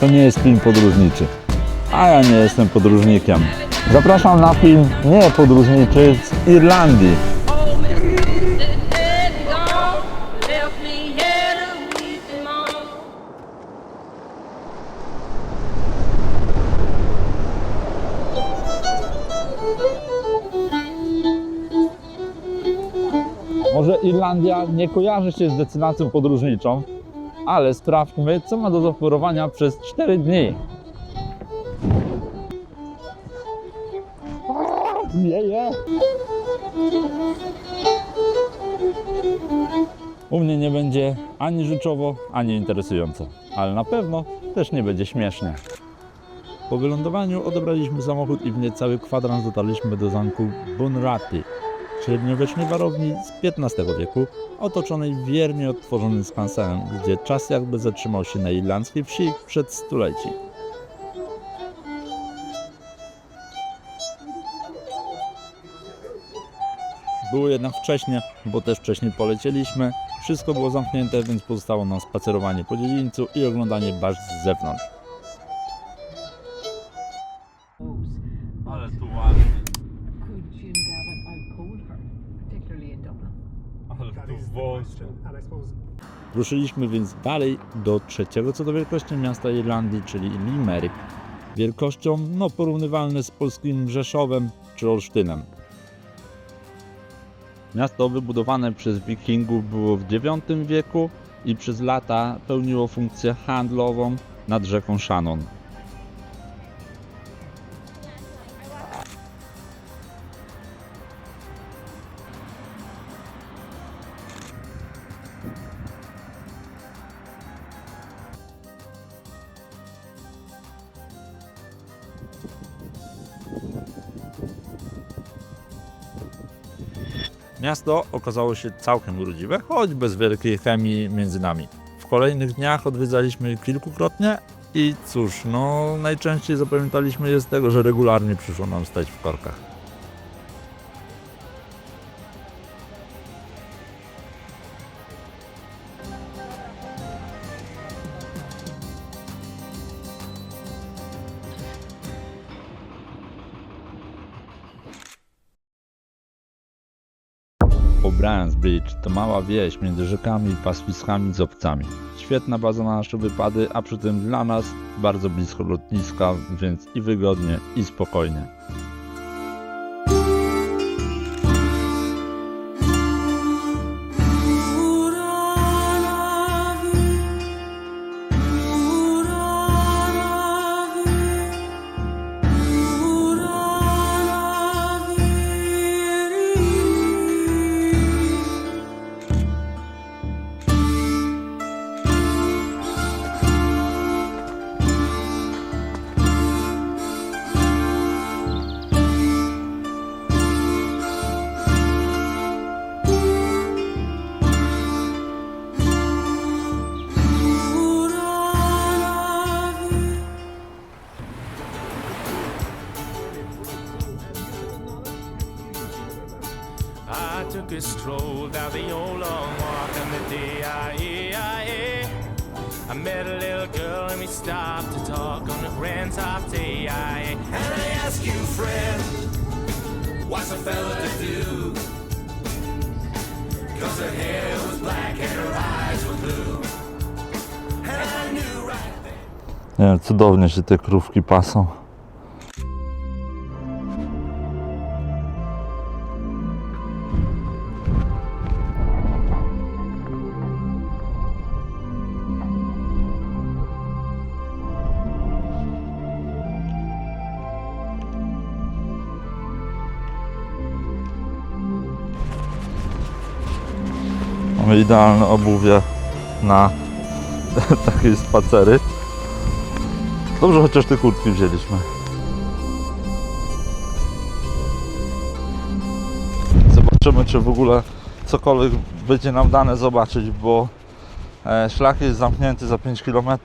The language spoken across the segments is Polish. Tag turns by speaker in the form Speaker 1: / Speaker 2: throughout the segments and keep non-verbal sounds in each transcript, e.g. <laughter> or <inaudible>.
Speaker 1: to nie jest film podróżniczy. A ja nie jestem podróżnikiem. Zapraszam na film nie podróżniczy z Irlandii. Może Irlandia nie kojarzy się z destynacją podróżniczą, ale sprawdźmy, co ma do zaoferowania przez 4 dni. Nie. U mnie nie będzie ani rzeczowo, ani interesująco, ale na pewno też nie będzie śmiesznie. Po wylądowaniu odebraliśmy samochód i w niecały kwadrans dotarliśmy do zamku Bunratty, średniowiecznej warowni z XV wieku, otoczonej wiernie odtworzonym skansenem, gdzie czas jakby zatrzymał się na irlandzkiej wsi przed stuleci. Było jednak wcześnie, bo też wcześniej polecieliśmy. Wszystko było zamknięte, więc pozostało nam spacerowanie po dziedzińcu i oglądanie baszt z zewnątrz. Ruszyliśmy więc dalej do trzeciego co do wielkości miasta Irlandii, czyli Limerick. Wielkością no, porównywalne z polskim Rzeszowem czy Olsztynem. Miasto wybudowane przez wikingów było w IX wieku i przez lata pełniło funkcję handlową nad rzeką Shannon. Miasto okazało się całkiem urodziwe, choć bez wielkiej chemii między nami. W kolejnych dniach odwiedzaliśmy kilkukrotnie i cóż, no najczęściej zapamiętaliśmy je z tego, że regularnie przyszło nam stać w korkach. O'Brien's Bridge to mała wieś między rzekami i z obcami. Świetna baza na nasze wypady, a przy tym dla nas bardzo blisko lotniska, więc i wygodnie, i spokojnie.
Speaker 2: Fella to do? Cause her hair was black and her eyes were blue.
Speaker 1: Nie wiem, cudownie się te krówki pasą. Mamy idealne obuwie na <laughs> takie spacery. Dobrze, chociaż te kurtki wzięliśmy. Zobaczymy, czy w ogóle cokolwiek będzie nam dane zobaczyć, bo e, szlak jest zamknięty za 5 km.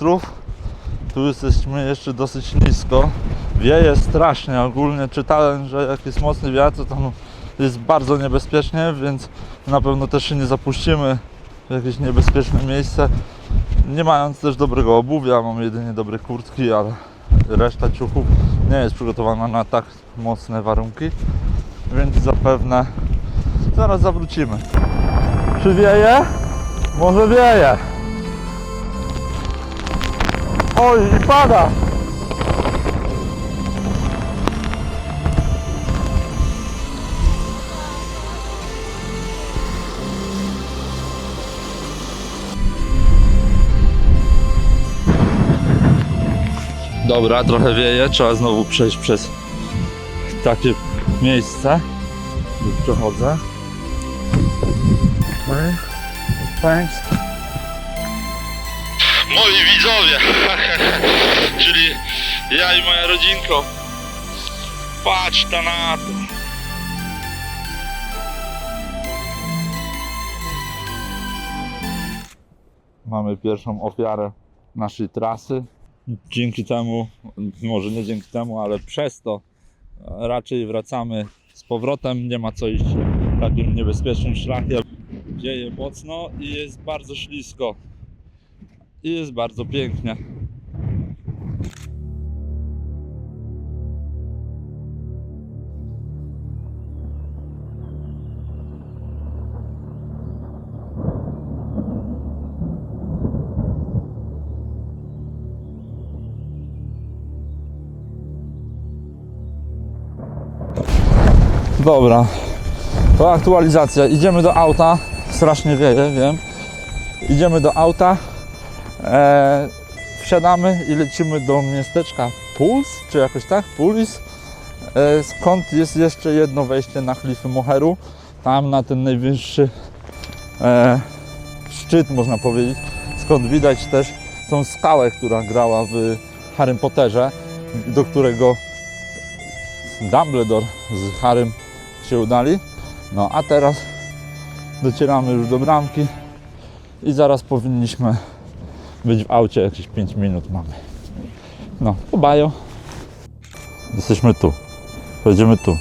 Speaker 1: Tu jesteśmy jeszcze dosyć nisko. Wieje strasznie. Ogólnie czytałem, że jak jest mocny wiatr, to tam jest bardzo niebezpiecznie, więc na pewno też się nie zapuścimy w jakieś niebezpieczne miejsce, nie mając też dobrego obuwia, mam jedynie dobre kurtki, ale reszta ciuchów nie jest przygotowana na tak mocne warunki, więc zapewne zaraz zawrócimy. Czy wieje? Może wieje. Oj, i pada! Dobra, trochę wieje, trzeba znowu przejść przez takie miejsce. Już przechodzę. Okay. Thanks. Moi widzowie, <laughs> czyli ja i moja rodzinko. Patrz ta na to. Mamy pierwszą ofiarę naszej trasy. Dzięki temu, może nie dzięki temu, ale przez to raczej wracamy z powrotem. Nie ma co iść takim niebezpiecznym szlakiem. Dzieje mocno i jest bardzo ślisko. I jest bardzo pięknie. Dobra, to aktualizacja. Idziemy do auta. Strasznie wieje, wiem. Idziemy do auta. E, wsiadamy i lecimy do miasteczka Puls, czy jakoś tak? Pulis. E, skąd jest jeszcze jedno wejście na klify Moheru. Tam na ten najwyższy e, szczyt, można powiedzieć. Skąd widać też tą skałę, która grała w Harrym Potterze, do którego Dumbledore z Harrym się udali. No a teraz docieramy już do bramki i zaraz powinniśmy być w aucie, jakieś 5 minut mamy. No, pobajo. Jesteśmy tu. Pojedziemy tu.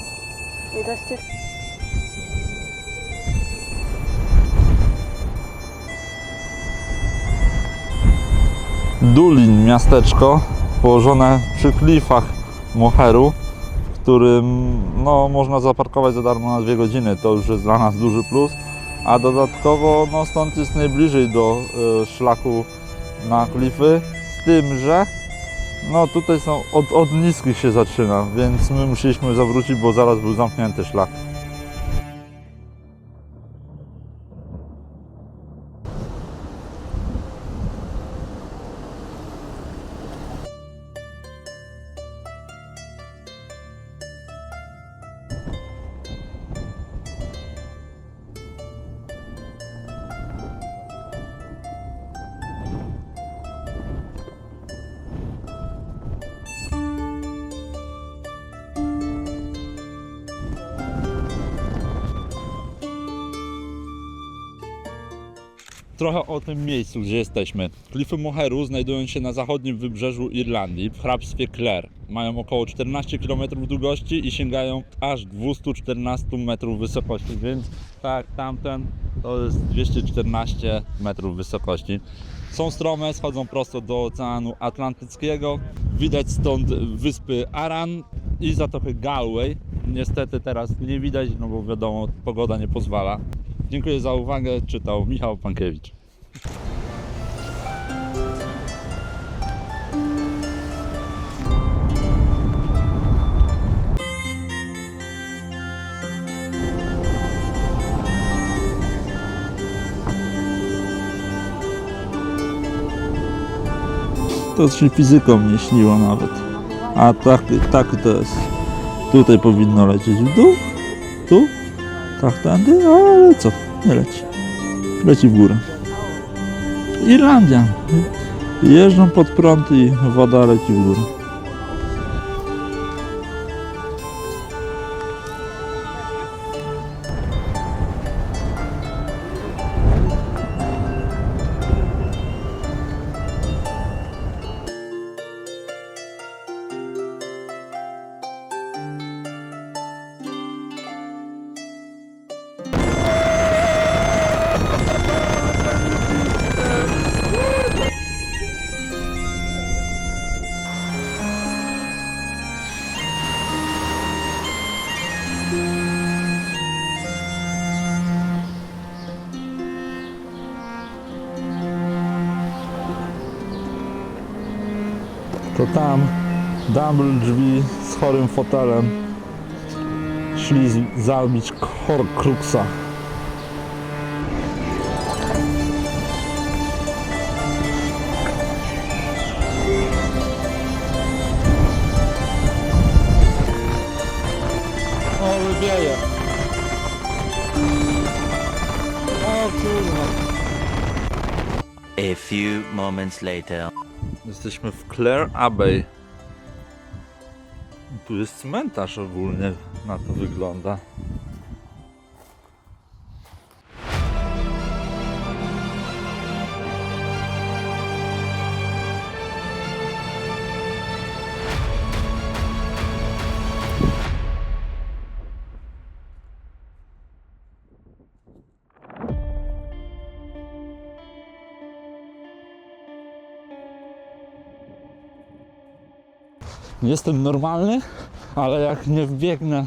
Speaker 1: Dulin, miasteczko położone przy klifach Moheru, którym no, można zaparkować za darmo na dwie godziny. To już jest dla nas duży plus. A dodatkowo no, stąd jest najbliżej do e, szlaku na klify, z tym, że no tutaj są od, od niskich się zaczyna, więc my musieliśmy zawrócić, bo zaraz był zamknięty szlak. Trochę o tym miejscu, gdzie jesteśmy. Klify Moheru znajdują się na zachodnim wybrzeżu Irlandii, w hrabstwie Clare. Mają około 14 km długości i sięgają aż 214 metrów wysokości, więc tak, tamten to jest 214 metrów wysokości. Są strome, schodzą prosto do Oceanu Atlantyckiego. Widać stąd wyspy Aran i Zatokę Galway. Niestety teraz nie widać, no bo wiadomo, pogoda nie pozwala. Dziękuję za uwagę. Czytał Michał Pankiewicz. To się fizyką nie śniło nawet. A tak, tak to jest. Tutaj powinno lecieć w dół, tu, tak tędy, ale co, nie leci. Leci w górę. Irlandia. Jeżdżą pod prąd i woda leci w górę. Tam double drzwi z chorym fotelem szli zabić Horcruxa. O, wybieje. O kurwa.
Speaker 3: A few moments later.
Speaker 1: Jesteśmy w Clare Abbey. Tu jest cmentarz ogólnie, na to wygląda. Jestem normalny, ale jak nie wbiegnę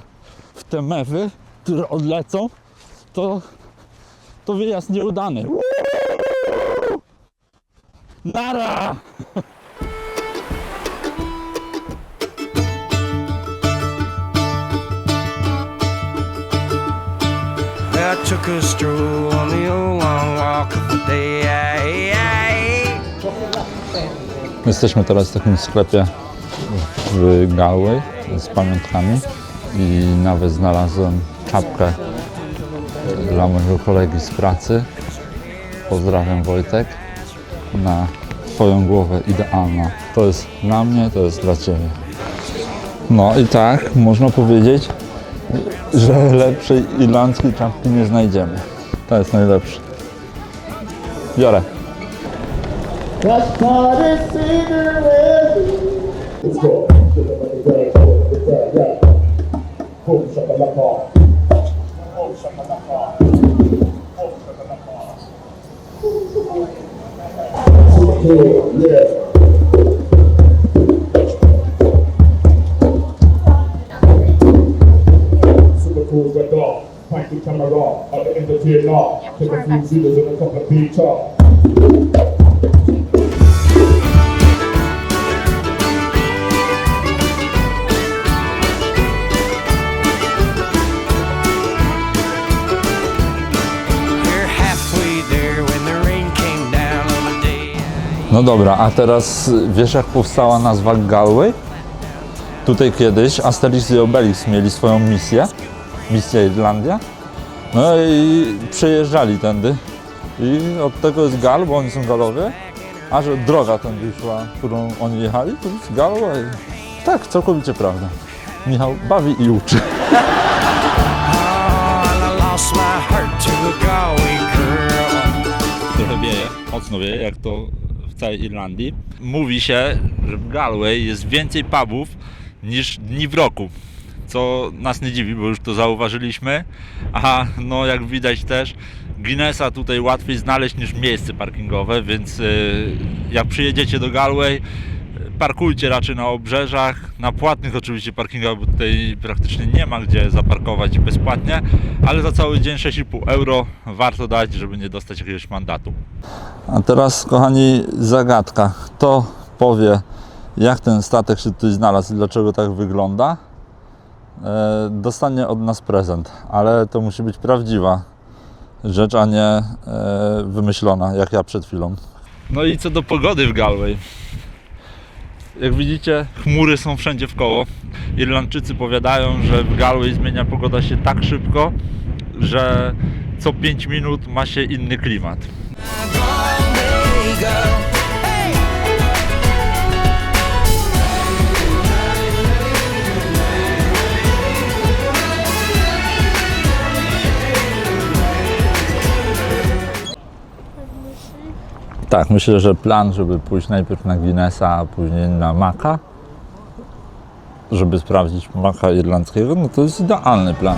Speaker 1: w te mewy, które odlecą, to, to wyjazd nieudany. Nara!
Speaker 2: I took a stroll on the old long walk of the day.
Speaker 1: Jesteśmy teraz w takim sklepie w Galway z pamiątkami i nawet znalazłem czapkę dla mojego kolegi z pracy. Pozdrawiam Wojtek. Na Twoją głowę idealna. To jest dla mnie, to jest dla Ciebie. No i tak, można powiedzieć, że lepszej irlandzkiej czapki nie znajdziemy. To jest najlepsze. Biorę.
Speaker 4: จุดบริเวณจุดบริเวณแยกพุ่งส
Speaker 2: กลกรพุ่งสกลกร
Speaker 4: พุ่งสกลกรโอเคเย้
Speaker 1: No dobra, a teraz wiesz jak powstała nazwa Galway? Tutaj kiedyś Asterix i Obelix mieli swoją misję, misję Irlandia. No i przejeżdżali tędy. I od tego jest Gal, bo oni są Galowie. A że droga tędy szła, którą oni jechali, to jest Galway. Tak, całkowicie prawda. Michał bawi i uczy. <laughs> Trochę wieje, mocno wieje, jak to całej Irlandii. Mówi się, że w Galway jest więcej pubów niż dni w roku. Co nas nie dziwi, bo już to zauważyliśmy. A no jak widać też Guinnessa tutaj łatwiej znaleźć niż miejsce parkingowe, więc y, jak przyjedziecie do Galway, parkujcie raczej na obrzeżach, na płatnych oczywiście parkingach, bo tutaj praktycznie nie ma gdzie zaparkować bezpłatnie, ale za cały dzień 6,5 euro warto dać, żeby nie dostać jakiegoś mandatu. A teraz, kochani, zagadka. Kto powie, jak ten statek się tutaj znalazł i dlaczego tak wygląda, e, dostanie od nas prezent, ale to musi być prawdziwa rzecz, a nie e, wymyślona, jak ja przed chwilą. No i co do pogody w Galway. Jak widzicie, chmury są wszędzie w koło. Irlandczycy powiadają, że w Galway zmienia pogoda się tak szybko, że co 5 minut ma się inny klimat. Tak, myślę, że plan, żeby pójść najpierw na Guinnessa, a później na Maka, żeby sprawdzić Maka irlandzkiego, no to jest idealny plan.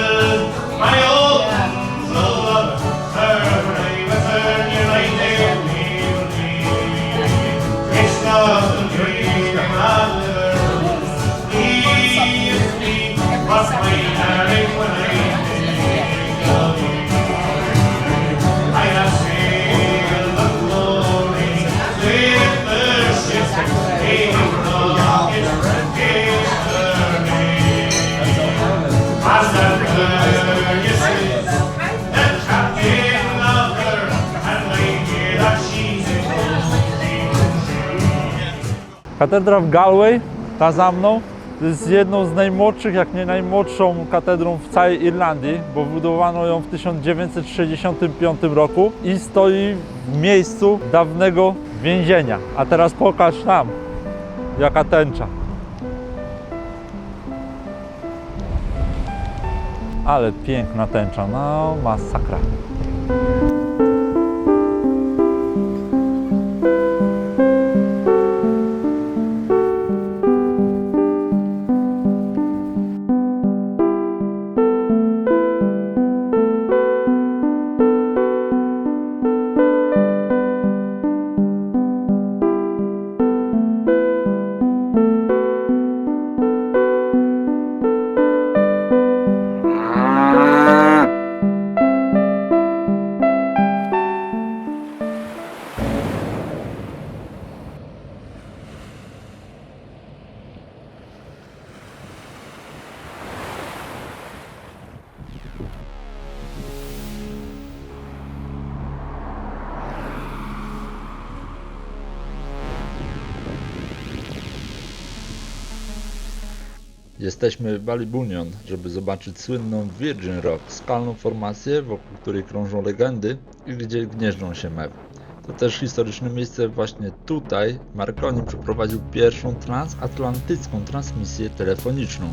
Speaker 1: will, my own. Katedra w Galway, ta za mną, jest jedną z najmłodszych, jak nie najmłodszą katedrą w całej Irlandii, bo wybudowano ją w 1965 roku i stoi w miejscu dawnego więzienia. A teraz pokaż tam, jaka tęcza. Ale piękna tęcza, no masakra. Jesteśmy w Ballybunion, żeby zobaczyć słynną Virgin Rock, skalną formację, wokół której krążą legendy i gdzie gnieżdżą się mewy. To też historyczne miejsce, właśnie tutaj Marconi przeprowadził pierwszą transatlantycką transmisję telefoniczną.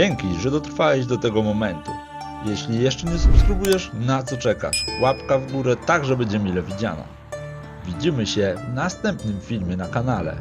Speaker 1: Dzięki, że dotrwałeś do tego momentu. Jeśli jeszcze nie subskrybujesz, na co czekasz? Łapka w górę, tak że będzie mile widziana. Widzimy się w następnym filmie na kanale.